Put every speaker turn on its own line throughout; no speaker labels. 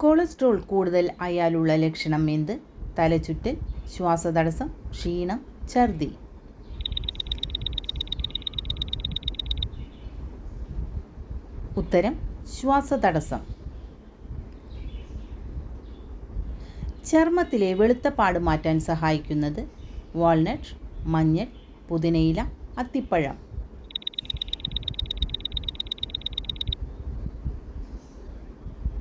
Cholesterol കൂടുതൽ അയാളുള്ള ലക്ഷണം എന്ത്? തലചുറ്റൽ ശ്വാസതടസ്സം ക്ഷീണം ഛർദി. ഉത്തരം ശ്വാസതടസ്സം. ചർമ്മത്തിലെ വെളുത്ത പാട് മാറ്റാൻ സഹായിക്കുന്നത് വാൾനട്ട് മഞ്ഞൾ പുതിനയില അത്തിപ്പഴം.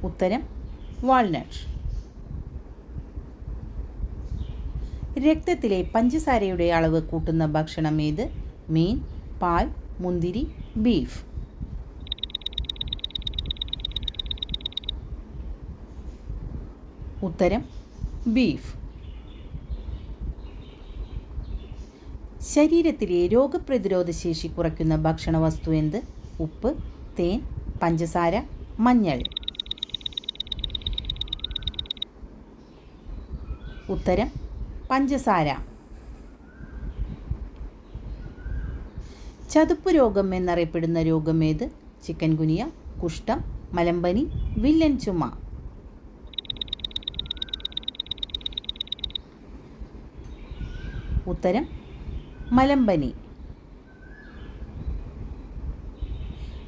ഉത്തരം വാൾനട്ട്. രക്തത്തിലെ പഞ്ചസാരയുടെ അളവ് കൂട്ടുന്ന ഭക്ഷണം ഏത്? മീൻ പാൽ മുന്തിരി ബീഫ്. ഉത്തരം ബീഫ്. ശരീരത്തിലെ രോഗപ്രതിരോധ ശേഷി കുറയ്ക്കുന്ന ഭക്ഷണ വസ്തു എന്ത്? ഉപ്പ് തേൻ പഞ്ചസാര മഞ്ഞൾ. ഉത്തരം പഞ്ചസാര. ചതുപ്പ് രോഗം എന്നറിയപ്പെടുന്ന രോഗം ഏത്? ചിക്കൻ ഗുനിയ കുഷ്ഠം മലമ്പനി വില്ലൻ ചുമ. ഉത്തരം മലമ്പനി.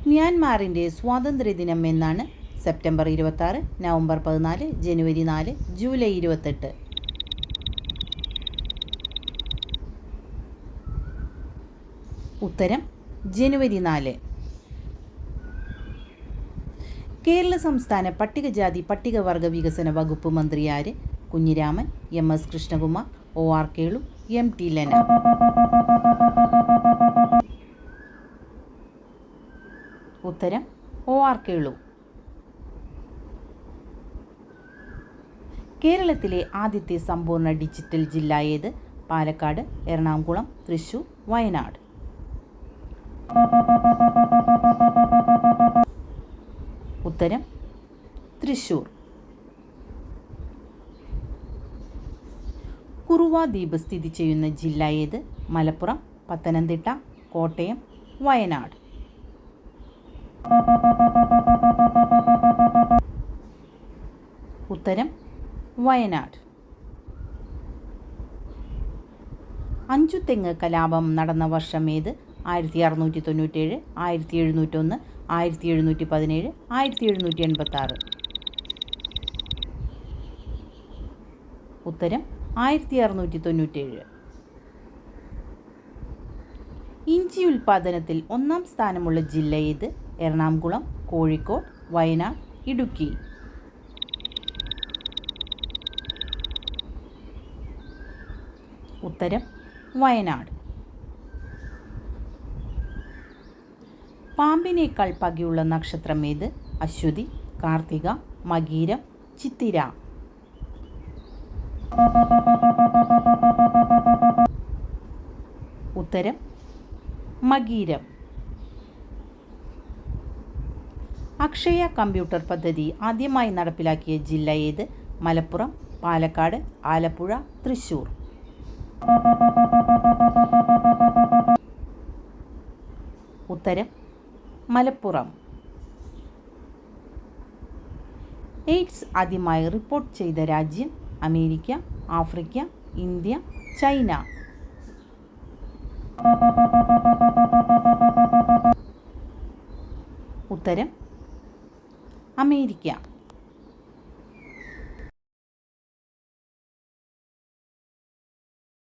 മ്യാൻമാറിന്റെ സ്വാതന്ത്ര്യദിനം എന്നാണ് സെപ്റ്റംബർ ഇരുപത്താറ് നവംബർ പതിനാല് ജനുവരി നാല് ജൂലൈ ഇരുപത്തെട്ട്. ഉത്തരം ജനുവരി നാല്. കേരള സംസ്ഥാന പട്ടികജാതി പട്ടികവർഗ വികസന വകുപ്പ് മന്ത്രി ആര്? Kunhiraman M S Krishnakumar O R Kelu M T ലന. ഉത്തരം ഒ ആർ കേളു. കേരളത്തിലെ ആദ്യത്തെ സമ്പൂർണ ഡിജിറ്റൽ ജില്ല ഏത്? പാലക്കാട് എറണാകുളം തൃശൂർ വയനാട്. ഉത്തരം തൃശൂർ കുറുവ ദ്വീപ് സ്ഥിതി ചെയ്യുന്ന ജില്ല ഏത്? മലപ്പുറം പത്തനംതിട്ട കോട്ടയം വയനാട്. ഉത്തരം വയനാട്. അഞ്ചുതെങ്ങ് കലാപം നടന്ന വർഷം ഏത്? ആയിരത്തി അറുന്നൂറ്റി തൊണ്ണൂറ്റേഴ് ആയിരത്തി എഴുന്നൂറ്റൊന്ന് ആയിരത്തി എഴുന്നൂറ്റി പതിനേഴ് ആയിരത്തി എഴുന്നൂറ്റി എൺപത്തി ആറ് ഉത്തരം ആയിരത്തി അറുന്നൂറ്റി തൊണ്ണൂറ്റേഴ് ഇഞ്ചി ഉൽപാദനത്തിൽ ഒന്നാം സ്ഥാനമുള്ള ജില്ല ഏത്? എറണാകുളം കോഴിക്കോട് വയനാട് ഇടുക്കി. ഉത്തരം വയനാട്. പാമ്പിനേക്കാൾ പകയുള്ള നക്ഷത്രം ഏത്? അശ്വതി കാർത്തിക മകീരം ചിത്തിര. ഉത്തരം മകീരം. അക്ഷയ കമ്പ്യൂട്ടർ പദ്ധതി ആദ്യമായി നടപ്പിലാക്കിയ ജില്ല ഏത്? മലപ്പുറം പാലക്കാട് ആലപ്പുഴ തൃശൂർ ഉത്തരം മലപ്പുറം. എയ്ഡ്സ് ആദ്യമായി റിപ്പോർട്ട് ചെയ്ത രാജ്യം അമേരിക്ക ആഫ്രിക്ക ഇന്ത്യ ചൈന. ഉത്തരം അമേരിക്ക.